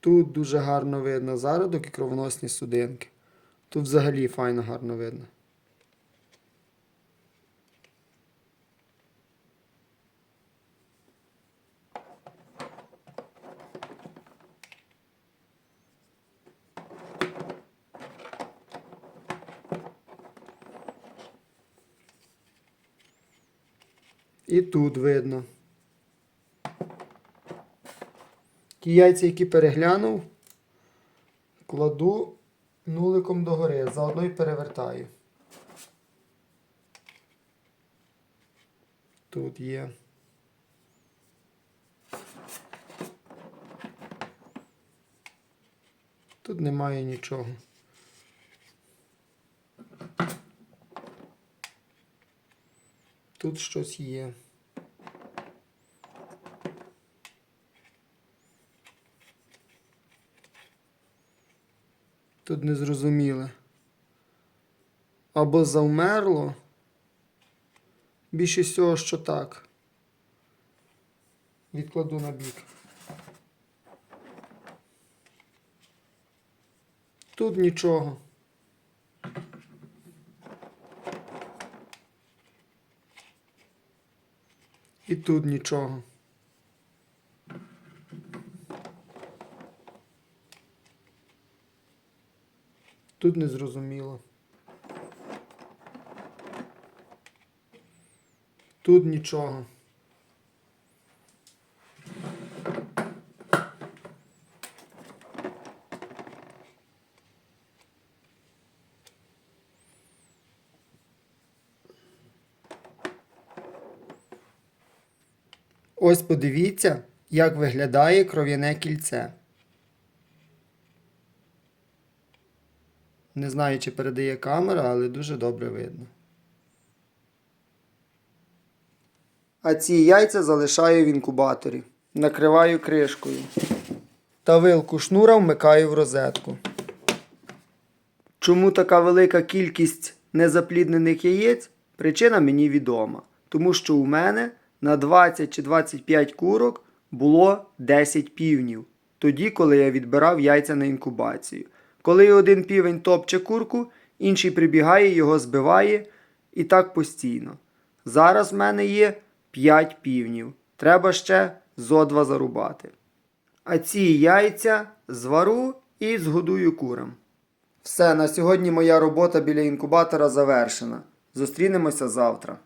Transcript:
Тут дуже гарно видно зародок і кровоносні судинки. Тут взагалі файно гарно видно. І тут видно. Ті яйця, які переглянув, кладу нуликом догори, заодно й перевертаю. Тут є. Тут немає нічого. Тут щось є. Тут незрозуміле. Або завмерло. Більше всього, що так. Відкладу на бік. Тут нічого. І тут нічого. Тут не зрозуміло. Тут нічого. Ось подивіться, як виглядає кров'яне кільце. Не знаю, чи передає камера, але дуже добре видно. А ці яйця залишаю в інкубаторі. Накриваю кришкою. Та вилку шнура вмикаю в розетку. Чому така велика кількість незапліднених яєць? Причина мені відома. Тому що у мене на 20 чи 25 курок було 10 півнів. Тоді, коли я відбирав яйця на інкубацію. Коли один півень топче курку, інший прибігає, його збиває і так постійно. Зараз в мене є 5 півнів. Треба ще зо два зарубати. А ці яйця звару і згодую курам. Все, на сьогодні моя робота біля інкубатора завершена. Зустрінемося завтра.